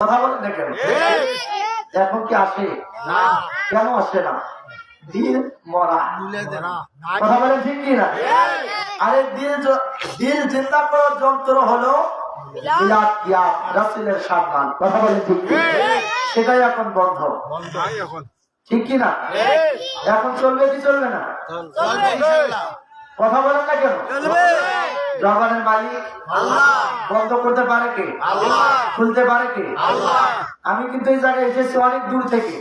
কথা বলেন না কেন? এখন কি আসে? কেন আসে না? দিন মরা। কথা বলেন ঠিক কি না আরে দিন জ- দিন চিন্তা করার যন্ত্র হলো বিলাত। রাসূলের সম্মান। কথা বলেন ঠিক সেটাই এখন বন্ধ। ঠিক কি না এখন চলবে কি চলবে না? কথা বলেন না কেন? জবানের মালিক বন্ধ করতে পারে কে? খুলতে পারে কে? আমি কিন্তু এই জায়গায় এসেছি অনেক দূর থেকে।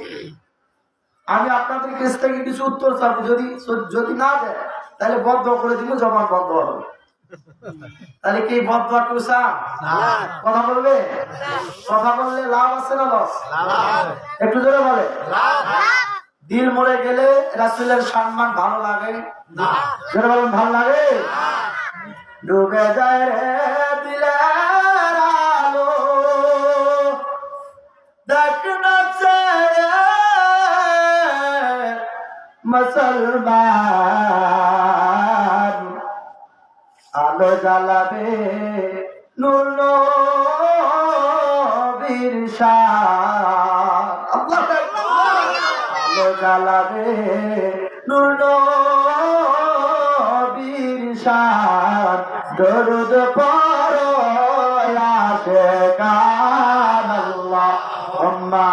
আমি আপনাদের কাছ থেকে কিছু উত্তর চাবো। যদি যদি না দেয় তাহলে বন্ধ করে দিব জবান বন্ধ হবে। তাহলে কি কেউ চান কথা বলবে? কথা বললে লাভ আছে না লস? একটু জোরে বলে। দিল মরে গেলে রাসুলের সম্মান ভালো লাগে? জোরে বলেন ভালো লাগে? ডুবে যায় রে দিলের আলো। দেখ না মুসলমান। আলো জ্বালাবে নূর নবীর শান। আলো জ্বালাবে নূর নবীর শান দরুদ পড়ো আসে কান আল্লাহ। আম্মা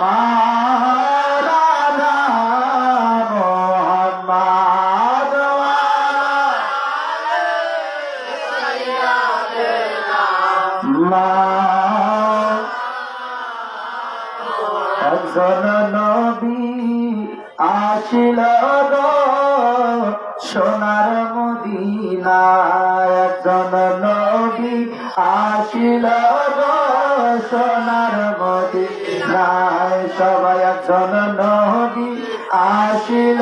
মারানা সোনার মদিনা একজন নবী আসিল সোনার মদিনায়। সবাই একজন নবী আসিল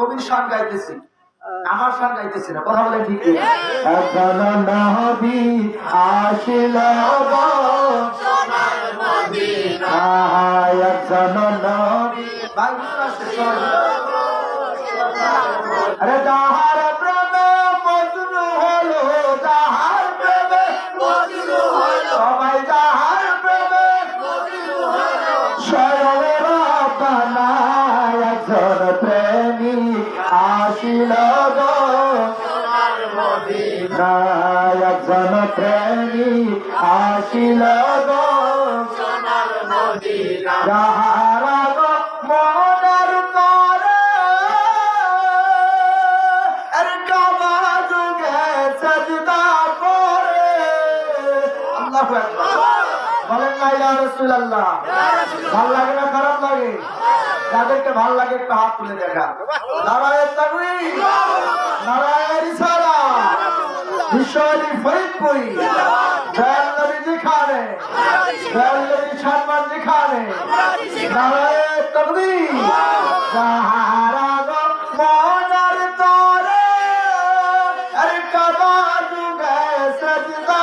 নবীর শান গাইতেছি। আমার শান গাইতেছি না কথা বলে ঠিক নবী আসিল সবাই? আরে যাহার প্রেমী আসিল গো। যাহারা গো মনের তরে আর লাগে না, খারাপ লাগে? যাদেরকে ভালো লাগে, একটু হাত তুলে দেখা নারায়ণ তাকবীর। বিশ্বরী ফরিদপুরি দয়াল নবী যেখানে? দয়াল নবী সম্মান যেখানে? নারায়ণ তাকবীর যাহারা গো মনের তরে, আর কাবা যুগে সাজদা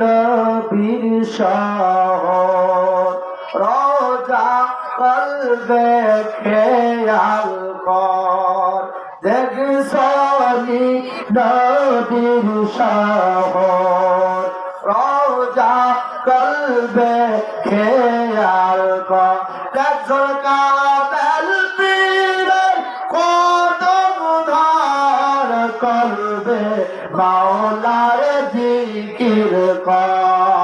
নবীর শহর। রোজা কলবে খেয়াল কর। দেখছনি নবীর শহর। রোজা কলবে খেয়াল কর। দেখছর কাবেল পীরের কদম ধার কলবে মাওলার জিকির করলা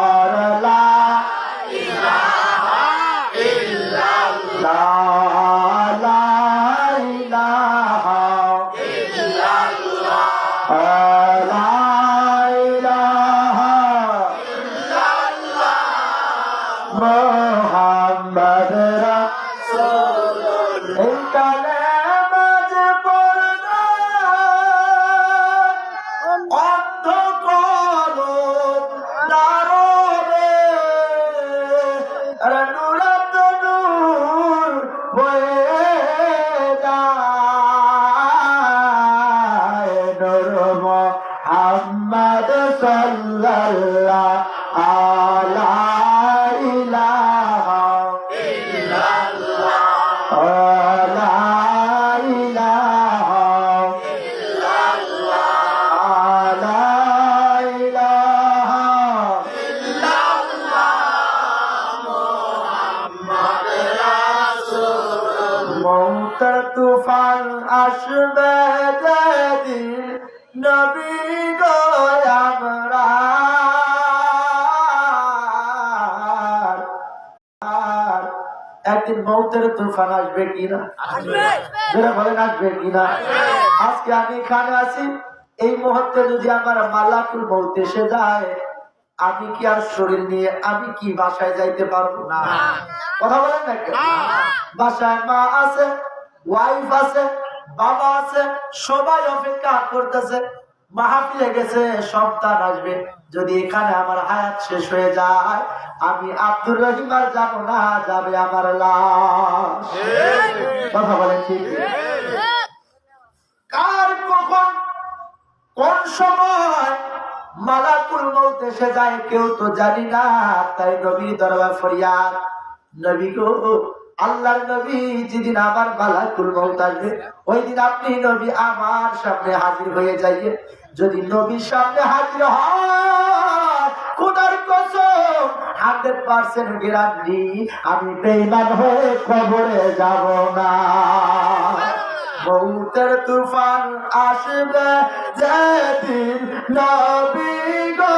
নবী গো আমরা। একদিন মৌতের তুফান আসবে কিনা? বলেন আসবে কিনা? আজকে আমি এখানে আছি। এই মুহূর্তে যদি আমার মালাকুল মৌত এসে যায় আমি কি আর শরীর নিয়ে আমি কি বাসায় যাইতে পারব না? কথা বলেন না বাসায় মা আছে ওয়াইফ আছে বাবা আছে, সবাই অপেক্ষা করতেছে, মাহফিলে গেছে সন্তান আসবে। যদি এখানে আমার হায়াত শেষ হয়ে যায়, আমি আব্দুর রহিম আর যাব না, যাবে আমার কথা বলেন ঠিক কার কখন, কোন সময় মালাকুল মৌত এসে যায়, কেউ তো জানি না, তাই নবী দরবার ফরিয়াদ। নবী গো আল্লাহর নবী যেদিন আমার মালাকুল মৌত আসবে, ওই দিন আপনি নবী আমার সামনে হাজির হয়ে যাইয়ে, যদি নবীর সামনে হাজির হয় আমি হয়ে কবরে যাব না। মৌতের তুফান আসবে যেদিন নবী গো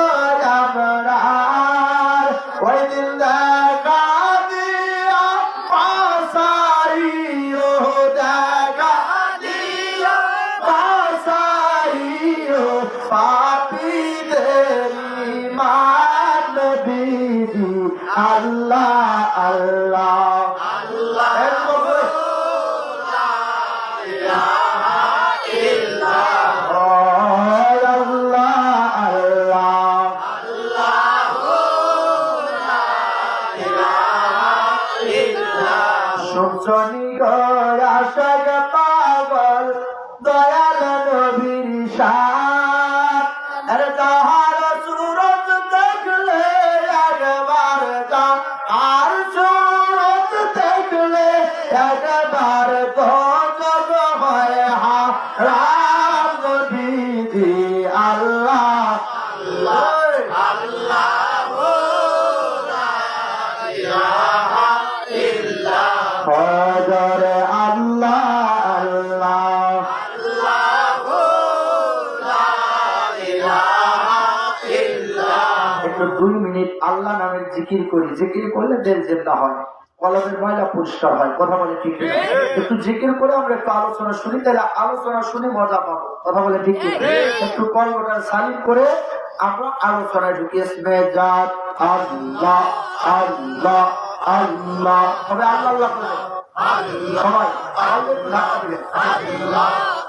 দয়াল নবীর শান জিকির করি, জিকির করলে জেন্দা হয়। কলমের ময়লা পরিষ্কার হয়, কথা বলে ঠিক একটু জিকির করে আমরা একটু আলোচনা শুনি, তাহলে আলোচনা শুনে মজা পাবো, কথা বলে ঠিক একটু কলমটা সালিম করে আমরা আলোচনায় ঢুকি মেজাত আল্লাহ আল্লাহ আল্লাহ। আল্লাহ আল্লাহ করে সবাই, আল্লাহ